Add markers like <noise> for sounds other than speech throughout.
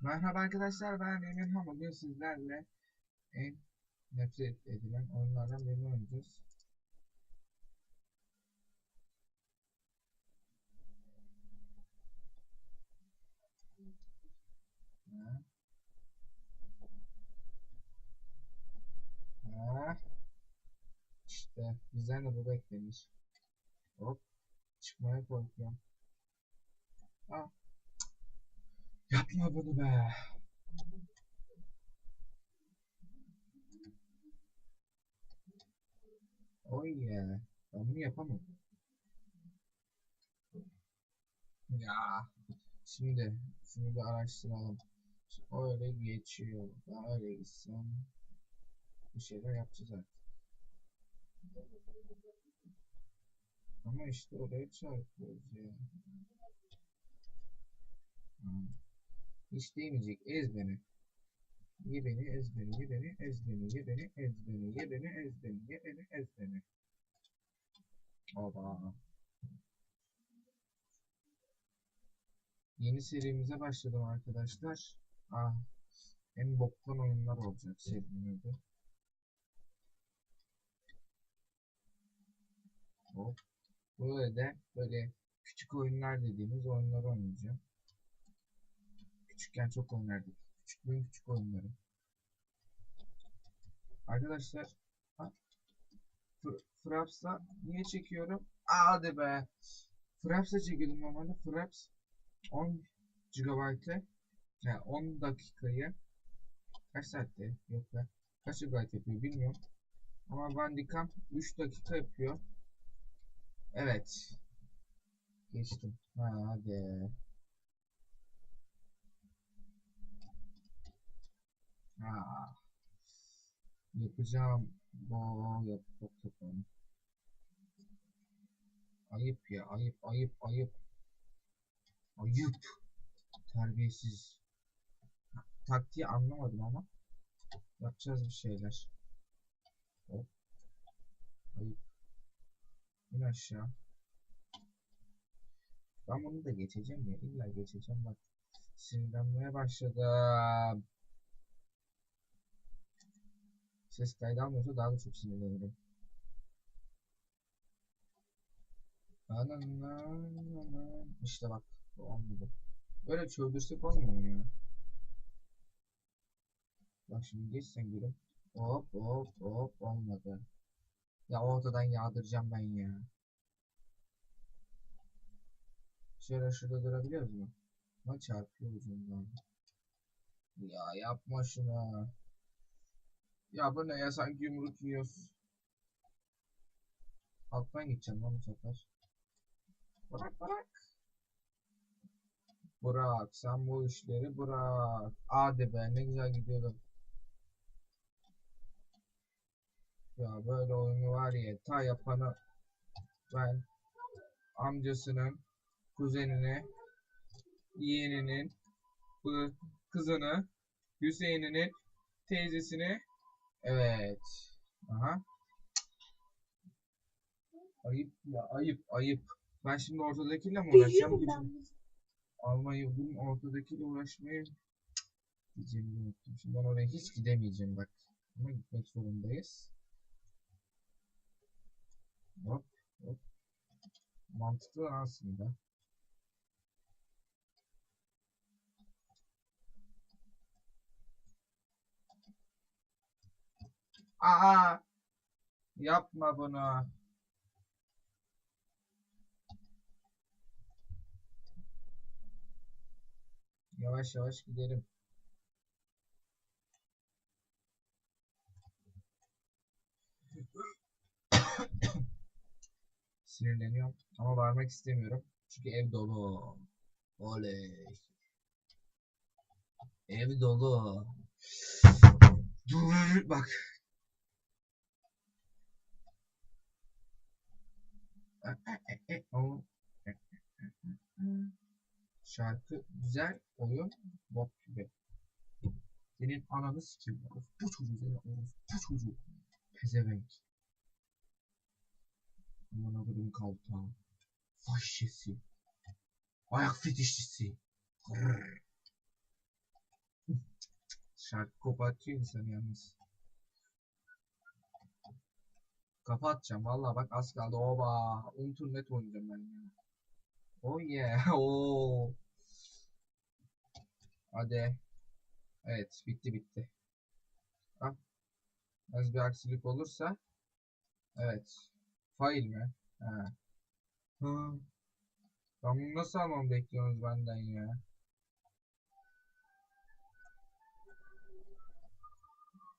Merhaba arkadaşlar ben Emirhan bugün sizlerle en nefret edilen oyunlardan birini oynayacağız. İşte bizden de bu beklenir. Hop çıkmaya korkuyorum. Ah. Yapma bunu be. Oy ya. Ben bunu yapamam. Ya. Şimdi şunu bir araştıralım. Öyle geçiyor. Böyle gitsem bir şeyler yapacağız artık. Ama işte oraya çarpıyoruz ya. Hmm. Hiç değmeyecek. Ez beni. Ye beni, ez beni, ye beni, ez beni, ye beni, ez beni, ye beni, ez beni, ye beni, ez beni. Oba. Yeni serimize başladım arkadaşlar. Ah, en boktan oyunlar olacak serinin adı. Hop. Böyle de böyle küçük oyunlar dediğimiz oyunları oynayacağım. Küçükken çok oynardık. Küçüklüğün küçük oyunları. Arkadaşlar Fraps'la niye çekiyorum? Aa, Hadi be. Fraps'la çekiyordum normalde. Fraps 10 GB'ı yani 10 dakikayı kaç saatte yok be. Kaç GB yapıyor bilmiyorum. Ama Bandicam 3 dakika yapıyor. Evet. Geçtim. Ha, hadi. Ha. Yapacağım. Bu yap yap yapalım. Ayıp ya ayıp ayıp ayıp. Ayıp. Terbiyesiz. Taktiği anlamadım ama. Yapacağız bir şeyler. Hop. Ayıp. İn aşağı. Ben bunu da geçeceğim ya. İlla geçeceğim bak. Sinirlenmeye başladım. Ses kaydı almıyorsa daha da çok sinirlenirim. İşte bak. Bu olmadı. Böyle çöldürsek olmuyor mu ya? Bak şimdi geç sen gülüm. Hop hop hop olmadı. Ya ortadan yağdıracağım ben ya. Şöyle şurada durabiliyoruz mu? Ama çarpıyor ucundan. Ya yapma şunu. Ya bu ne ya sanki yumruk yiyoruz. Alttan gideceğim lan bu sefer. Bırak bırak. Bırak sen bu işleri bırak. Hadi be ne güzel gidiyordum. Ya böyle oyunu var ya ta yapanı ben amcasının kuzenini yeğeninin bu kızını Hüseyin'inin teyzesini evet. Aha. Ayıp ya ayıp ayıp. Ben şimdi ortadakiyle mi uğraşacağım? Bizim Almayı bunun ortadakiyle uğraşmayı Cık, diyeceğimi unuttum. Şimdi ben oraya hiç gidemeyeceğim bak. Ama gitmek zorundayız hop hop mantıklı aslında Aa! Yapma bunu. Yavaş yavaş gidelim. Sinirleniyorum ama bağırmak istemiyorum. Çünkü ev dolu. Oley. Ev dolu. Dur bak. Şarkı güzel, oyun bok gibi. Senin ananı sikeyim. Bu çocuğu. Bu çocuğu. Pezevenk. Aman abudum kalta. Fahşesi. Ayak fetişçisi. <laughs> Şarkı kopartıyor insanı yalnız. Kafa atacağım valla bak az kaldı. Oba. Untur net oynayacağım ben ya. Oh yeah. <laughs> Oo. Hadi. Evet bitti bitti. Ah. Az bir aksilik olursa. Evet. Fail mi? Hı. Ben bunu nasıl almamı bekliyorsunuz benden ya?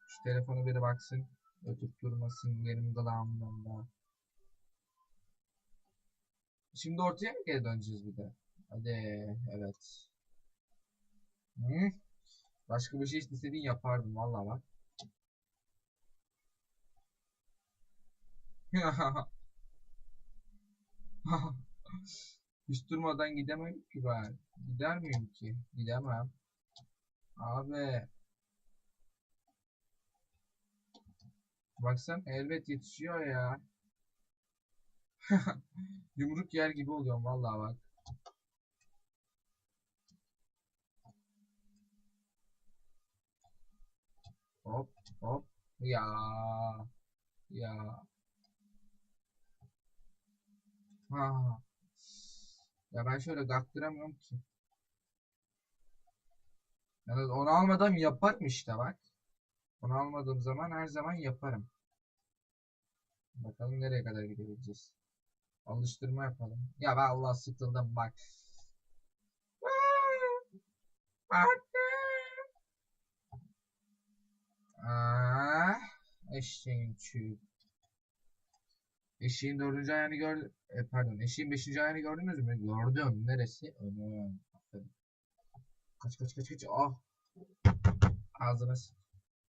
Şu telefonu biri baksın. Ötüp durmasın yerim dalağımdan da. Şimdi ortaya mı geri döneceğiz bir de? Hadi evet. Hı? Başka bir şey istediğin yapardım vallahi bak. <laughs> Hiç durmadan gidemem ki ben. Gider miyim ki? Gidemem. Abi. Baksan elbet yetişiyor ya. <laughs> Yumruk yer gibi oluyorum vallahi bak. Hop hop. Ya. Ya. Ha. Ya ben şöyle kaktıramıyorum ki. Yani onu almadan yaparım işte bak. Onu almadığım zaman her zaman yaparım. Bakalım nereye kadar gidebileceğiz. Alıştırma yapalım. Ya ben Allah sıkıldım bak. Ah, eşeğin çüğü. Eşeğin dördüncü ayağını gör... E, pardon, eşeğin beşinci ayağını gördünüz mü? Gördüm. Neresi? Aferin. Kaç kaç kaç kaç. Ah. Ağzına.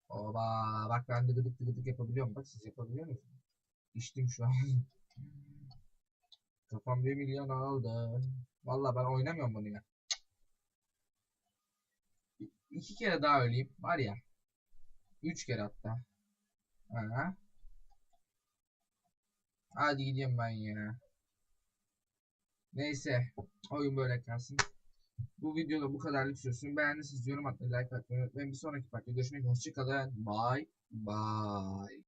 Oba. Bak ben de gıdık gıdık yapabiliyorum. Bak siz yapabiliyor musunuz? İçtim şu an. <laughs> Kafam bir milyon aldı. Vallahi ben oynamıyorum bunu ya. İki kere daha öleyim. Var ya. Üç kere hatta. Aha. Hadi gideyim ben ya. Neyse. Oyun böyle kalsın. Bu videoda bu kadarlık sürsün. Beğendiyseniz yorum atmayı, like atmayı unutmayın. Bir sonraki partide görüşmek üzere. Hoşçakalın. Bye. Bye.